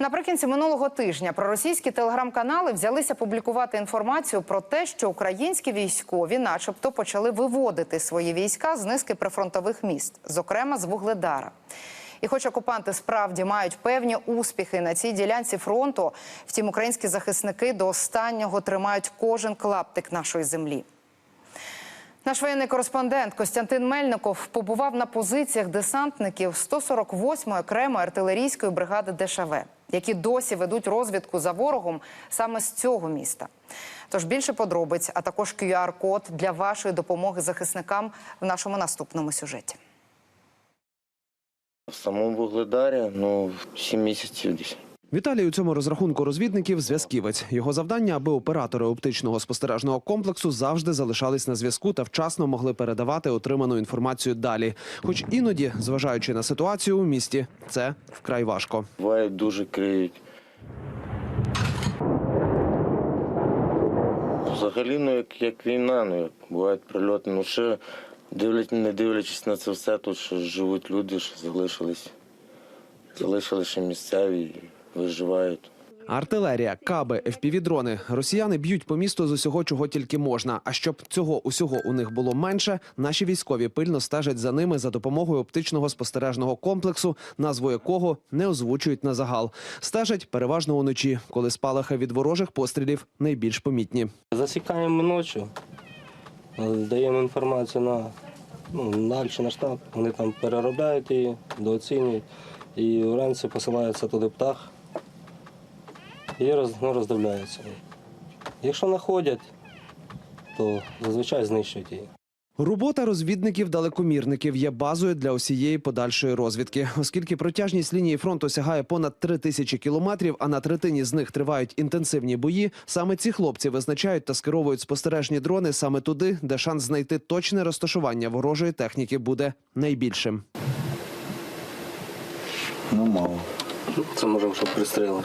Наприкінці минулого тижня проросійські телеграм-канали взялися публікувати інформацію про те, що українські військові, начебто, почали виводити свої війська з низки прифронтових міст, зокрема з Вугледара. І хоч окупанти справді мають певні успіхи на цій ділянці фронту, втім українські захисники до останнього тримають кожен клаптик нашої землі. Наш воєнний кореспондент Костянтин Мельников побував на позиціях десантників 148-ї окремої артилерійської бригади ДШВ, які досі ведуть розвідку за ворогом саме з цього міста. Тож більше подробиць, а також QR-код для вашої допомоги захисникам в нашому наступному сюжеті. В самому Вугледарі, ну, 7 місяців десь. Віталій у цьому розрахунку розвідників зв'язківець. Його завдання, аби оператори оптичного спостережного комплексу завжди залишались на зв'язку та вчасно могли передавати отриману інформацію далі. Хоч іноді, зважаючи на ситуацію у місті, це вкрай важко. Бувають дуже криють. Взагалі, ну, як, як війна, ну, як бувають прильоти. Ну, ще дивлять, не дивлячись на це все, тут ще живуть люди, що залишились. Ще місцеві виживають. Артилерія, каби, FPV-дрони. Росіяни б'ють по місту з усього, чого тільки можна. А щоб цього усього у них було менше, наші військові пильно стежать за ними за допомогою оптичного спостережного комплексу, назву якого не озвучують на загал. Стежать переважно уночі, коли спалахи від ворожих пострілів найбільш помітні. Засікаємо ночі, е, даємо інформацію на, ну, на чи на штаб. Вони там переробляють її, дооцінюють. І вранці посилається туди птах і роз, ну, роздивляються. Якщо знаходять, то зазвичай знищують її. Робота розвідників-далекомірників є базою для усієї подальшої розвідки, оскільки протяжність лінії фронту сягає понад три тисячі кілометрів, а на третині з них тривають інтенсивні бої. Саме ці хлопці визначають та скеровують спостережні дрони саме туди, де шанс знайти точне розташування ворожої техніки буде найбільшим. Ну, мало. Це можемо, щоб пристріли.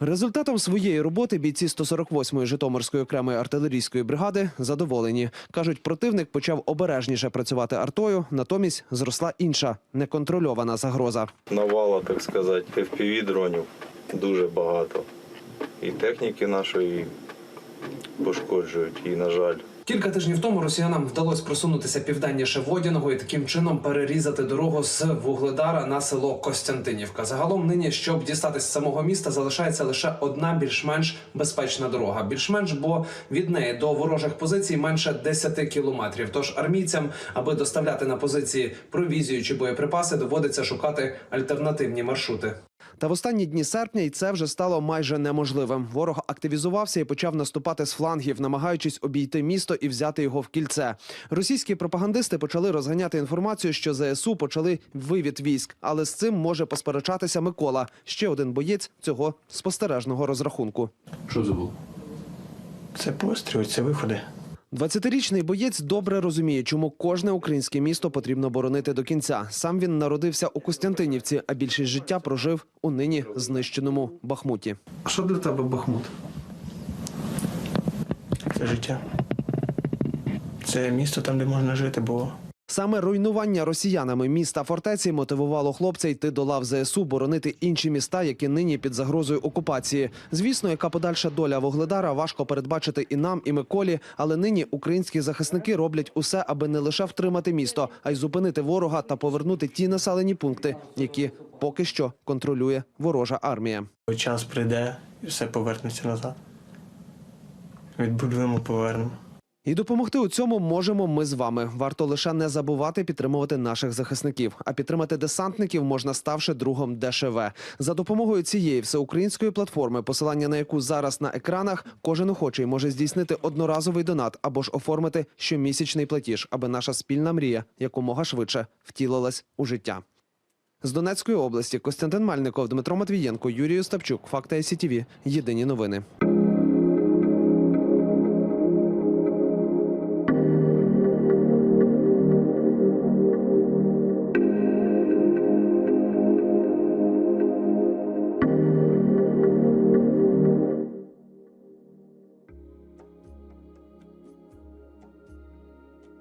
Результатом своєї роботи бійці 148-ї Житомирської окремої артилерійської бригади задоволені. кажуть, противник почав обережніше працювати артою, натомість зросла інша неконтрольована загроза. Навала, так сказати, FPV дронів дуже багато. І техніки нашої пошкоджують, і, на жаль. Кілька тижнів тому росіянам вдалося просунутися південніше Водяного і таким чином перерізати дорогу з Вугледара на село Костянтинівка. Загалом нині, щоб дістатись з самого міста, залишається лише одна більш-менш безпечна дорога. Більш-менш, бо від неї до ворожих позицій менше 10 кілометрів. Тож армійцям, аби доставляти на позиції провізію чи боєприпаси, доводиться шукати альтернативні маршрути. Та в останні дні серпня і це вже стало майже неможливим. Ворог активізувався і почав наступати з флангів, намагаючись обійти місто і взяти його в кільце. Російські пропагандисти почали розганяти інформацію, що ЗСУ почали вивід військ, але з цим може посперечатися Микола, ще один боєць цього спостережного розрахунку. Що це було? Це постріл, це виходи. 20-річний боєць добре розуміє, чому кожне українське місто потрібно боронити до кінця. Сам він народився у Костянтинівці, а більшість життя прожив у нині знищеному Бахмуті. Що для тебе Бахмут? Це життя. Це місто там, де можна жити, бо Саме руйнування росіянами міста фортеці мотивувало хлопця йти до лав ЗСУ, боронити інші міста, які нині під загрозою окупації. Звісно, яка подальша доля Вогледара важко передбачити і нам, і Миколі. Але нині українські захисники роблять усе, аби не лише втримати місто, а й зупинити ворога та повернути ті населені пункти, які поки що контролює ворожа армія. час прийде і все повернеться назад. Відбудуємо, повернемо. І допомогти у цьому можемо ми з вами. Варто лише не забувати підтримувати наших захисників. А підтримати десантників можна ставши другом ДШВ. За допомогою цієї всеукраїнської платформи, посилання на яку зараз на екранах, кожен охочий може здійснити одноразовий донат або ж оформити щомісячний платіж, аби наша спільна мрія якомога швидше втілилась у життя. З Донецької області Костянтин Мальников, Дмитро Матвієнко, Юрій Остапчук, Факти СІТВ. Єдині новини.